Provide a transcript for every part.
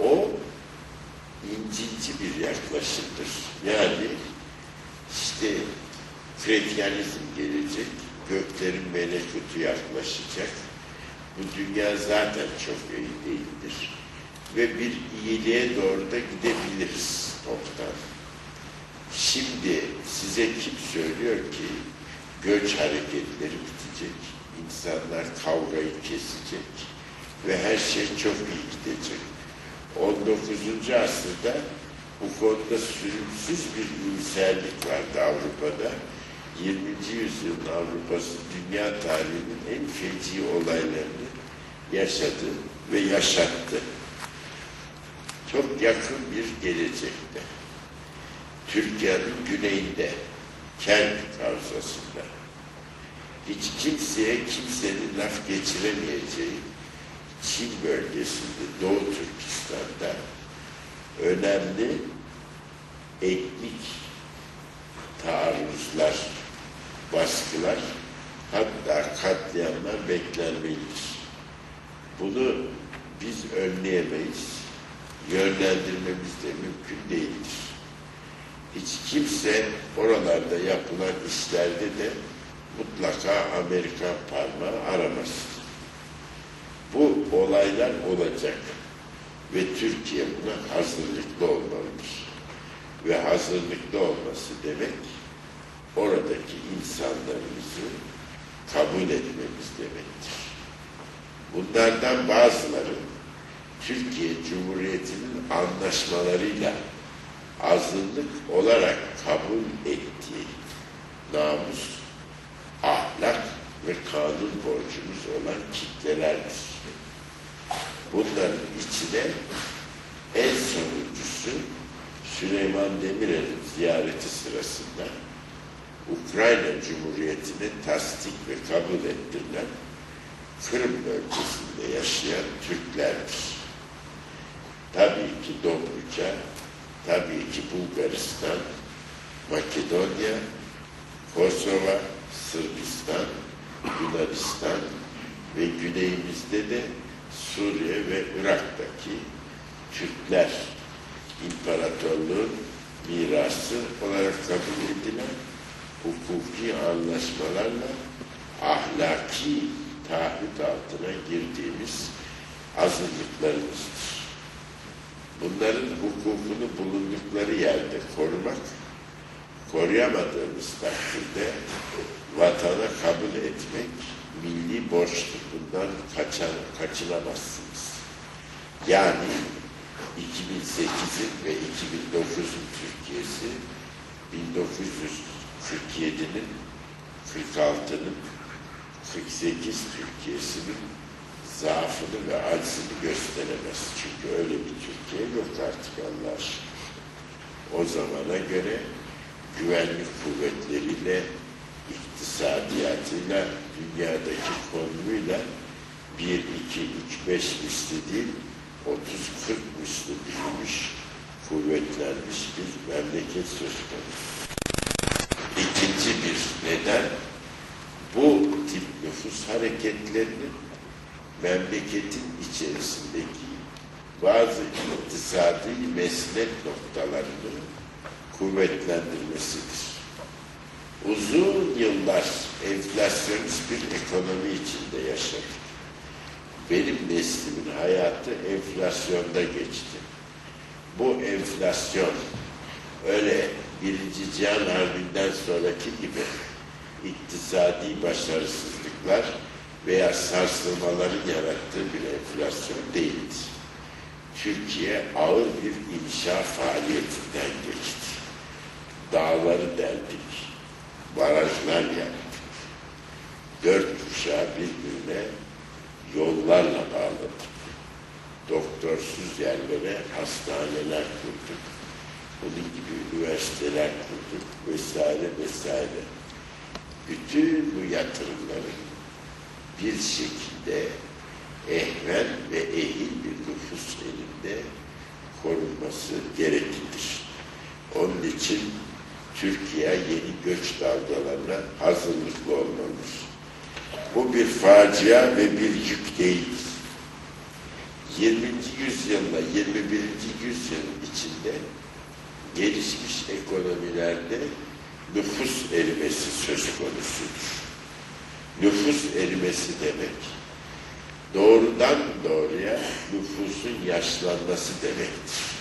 O incinci bir yaklaşımdır. Yani işte Kretyanizm gelecek, göklerin melekutu yaklaşacak. Bu dünya zaten çok iyi değildir. Ve bir iyiliğe doğru da gidebiliriz toptan. Şimdi size kim söylüyor ki göç hareketleri bitecek, insanlar kavgayı kesecek ve her şey çok iyi gidecek. 19. asırda bu konuda sürümsüz bir iyimserlik vardı Avrupa'da. 20. yüzyılın Avrupa'sı dünya tarihinin en feci olaylarını yaşadı ve yaşattı. Çok yakın bir gelecekte. Türkiye'nin güneyinde, Kent Havzası'nda hiç kimseye kimsenin laf geçiremeyeceği Çin bölgesinde, Doğu Türkistan'da önemli etnik taarruzlar, baskılar, hatta katliamlar beklenmelidir. Bunu biz önleyemeyiz, yönlendirmemiz de mümkün değildir. Hiç kimse oralarda yapılan işlerde de mutlaka Amerikan parmağı aramaz. Bu olaylar olacak ve Türkiye buna hazırlıklı olmalıdır. Ve hazırlıklı olması demek oradaki insanlarımızı kabul etmemiz demektir. Bunlardan bazıları Türkiye Cumhuriyeti'nin anlaşmalarıyla azınlık olarak kabul ettiği namus, ahlak ve kanun borcumuz olan kitlelerdir. Bunların içine en sonuncusu Süleyman Demirel'in ziyareti sırasında Ukrayna Cumhuriyeti'ne tasdik ve kabul ettirilen Kırım bölgesinde yaşayan Türklerdir. Tabii ki Dobruca, tabii ki Bulgaristan, Makedonya, Kosova, Sırbistan, Yunanistan ve güneyimizde de Suriye ve Irak'taki Türkler İmparatorluğun mirası olarak kabul edilen hukuki anlaşmalarla ahlaki taahhüt altına girdiğimiz azınlıklarımızdır. Bunların hukukunu bulundukları yerde korumak, koruyamadığımız takdirde etmek milli borçtur. Bundan kaçan, kaçınamazsınız. Yani 2008'in ve 2009'un Türkiye'si 1947'nin 46'nın 48 Türkiye'sinin zaafını ve aczini gösteremez. Çünkü öyle bir Türkiye yok artık Allah aşkına. O zamana göre güvenlik kuvvetleriyle, iktisadiyatıyla, dünyadaki konumuyla 1, 2, 3, 5 misli değil, 30-40 misli büyümüş, kuvvetlenmiş bir memleket söz konusu. İkinci bir neden, bu tip nüfus hareketlerinin memleketin içerisindeki bazı iktisadi meslek noktalarını kuvvetlendirmesidir. Uzun yıllar enflasyonist bir ekonomi içinde yaşadık. Benim neslimin hayatı enflasyonda geçti. Bu enflasyon öyle Birinci Cihan Harbi'nden sonraki gibi iktisadi başarısızlıklar veya sarsılmaların yarattığı bir enflasyon değildi. Türkiye ağır bir inşa faaliyetinden geçti. Dağları deldik, barajlar yaptık. Dört kuşağı birbirine yollarla bağladık. Doktorsuz yerlere hastaneler kurduk. Bunun gibi üniversiteler kurduk vesaire vesaire. Bütün bu yatırımların bir şekilde ehven ve ehil bir nüfus elinde korunması gereklidir. Onun için Türkiye yeni göç dalgalarına hazırlıklı olmalıdır. Bu bir facia ve bir yük değildir. 20. yüzyılla 21. yüzyıl içinde gelişmiş ekonomilerde nüfus erimesi söz konusudur. Nüfus erimesi demek doğrudan doğruya nüfusun yaşlanması demektir.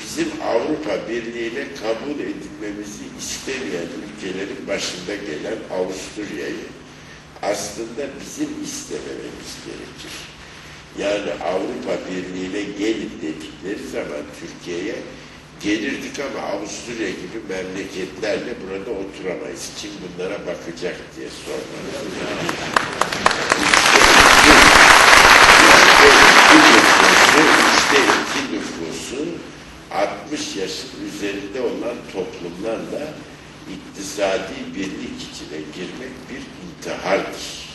Bizim Avrupa Birliği'ne kabul edilmemizi istemeyen ülkelerin başında gelen Avusturya'yı aslında bizim istemememiz gerekir. Yani Avrupa Birliği'ne gelin dedikleri zaman Türkiye'ye gelirdik ama Avusturya gibi memleketlerle burada oturamayız. Kim bunlara bakacak diye sormanız. Üçte iki nüfusu 60 yaşın üzerinde olan toplumlarla iktisadi birlik içine girmek bir intihardır.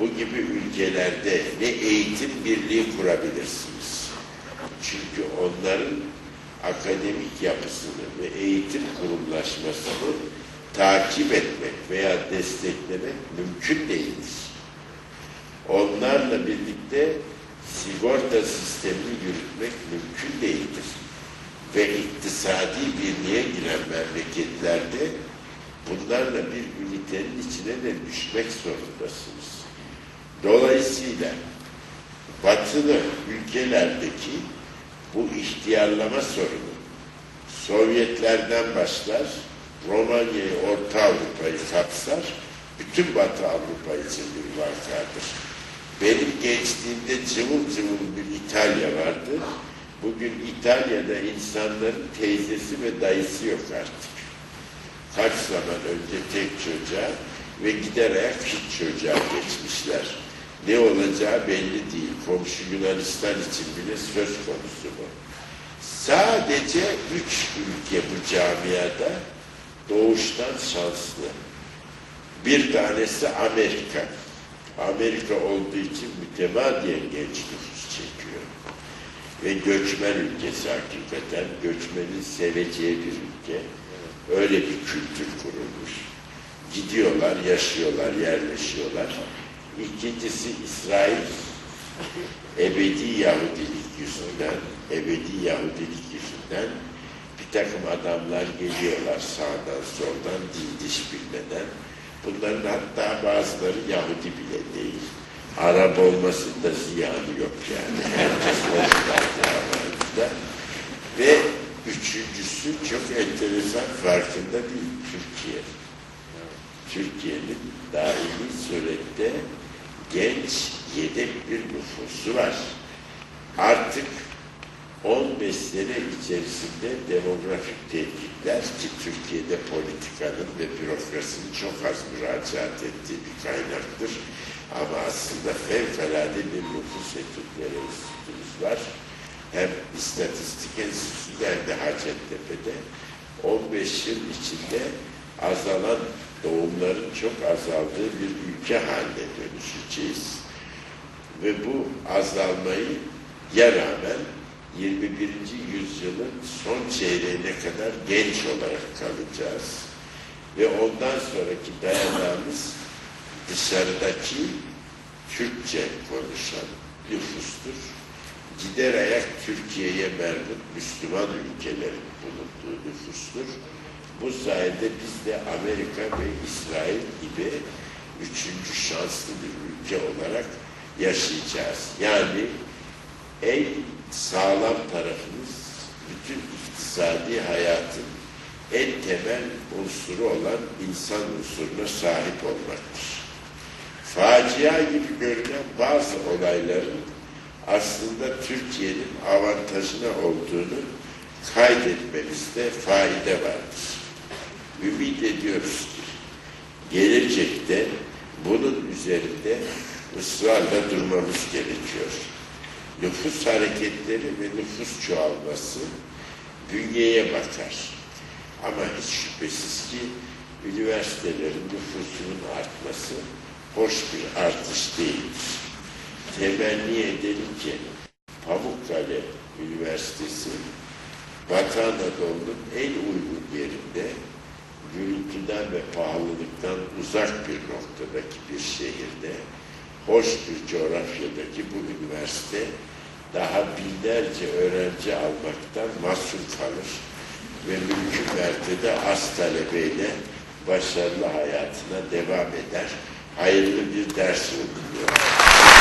Bu gibi ülkelerde ne eğitim birliği kurabilirsiniz. Çünkü onların akademik yapısını ve eğitim kurumlaşmasını takip etmek veya desteklemek mümkün değildir. Onlarla birlikte sigorta sistemini yürütmek mümkün değildir. Ve iktisadi birliğe giren memleketlerde bunlarla bir ünitenin içine de düşmek zorundasınız. Dolayısıyla batılı ülkelerdeki bu ihtiyarlama sorunu Sovyetlerden başlar, Romanya'yı, Orta Avrupa'yı kapsar, bütün Batı Avrupa için bir vakadır. Benim gençliğimde cıvıl cıvıl bir İtalya vardı. Bugün İtalya'da insanların teyzesi ve dayısı yok artık. Kaç zaman önce tek çocuğa ve giderek hiç çocuğa geçmişler. Ne olacağı belli değil. Komşu Yunanistan için bile söz konusu bu. Sadece üç ülke bu camiada doğuştan şanslı. Bir tanesi Amerika. Amerika olduğu için mütemadiyen genç nüfus çekiyor. Ve göçmen ülkesi hakikaten. Göçmenin seveceği bir ülke. Öyle bir kültür kurulmuş. Gidiyorlar, yaşıyorlar, yerleşiyorlar. İkincisi İsrail. Ebedi Yahudilik yüzünden, ebedi Yahudilik yüzünden bir takım adamlar geliyorlar sağdan soldan din diş bilmeden. Bunların hatta bazıları Yahudi bile. Arap olmasında ziyanı yok yani. Herkes var Ve üçüncüsü çok enteresan farkında değil Türkiye. Türkiye'nin daimi surette genç yedek bir nüfusu var. Artık 15 sene içerisinde demografik tehditler ki Türkiye'de politikanın ve bürokrasinin çok az müracaat ettiği bir kaynaktır. Ama aslında fevkalade bir nüfus etütleri enstitümüz var. Hem istatistik enstitüsü hem de Hacettepe'de 15 yıl içinde azalan doğumların çok azaldığı bir ülke haline dönüşeceğiz. Ve bu azalmayı ya rağmen 21. yüzyılın son çeyreğine kadar genç olarak kalacağız. Ve ondan sonraki dayanağımız dışarıdaki Türkçe konuşan nüfustur. Gider ayak Türkiye'ye merhum Müslüman ülkelerin bulunduğu nüfustur. Bu sayede biz de Amerika ve İsrail gibi üçüncü şanslı bir ülke olarak yaşayacağız. Yani en sağlam tarafımız bütün iktisadi hayatın en temel unsuru olan insan unsuruna sahip olmaktır. Facia gibi görünen bazı olayların aslında Türkiye'nin avantajına olduğunu kaydetmemizde fayda vardır. Ümit ediyoruz ki gelecekte bunun üzerinde ısrarla durmamız gerekiyor. Nüfus hareketleri ve nüfus çoğalması bünyeye bakar. Ama hiç şüphesiz ki üniversitelerin nüfusunun artması hoş bir artış değildir. Temenni edelim ki Pamukkale Üniversitesi Batı Anadolu'nun en uygun yerinde gürültüden ve pahalılıktan uzak bir noktadaki bir şehirde hoş bir coğrafyadaki bu üniversite daha binlerce öğrenci almaktan mahsur kalır ve mümkün mertebe az talebeyle başarılı hayatına devam eder. Hayırlı bir ders diliyorum.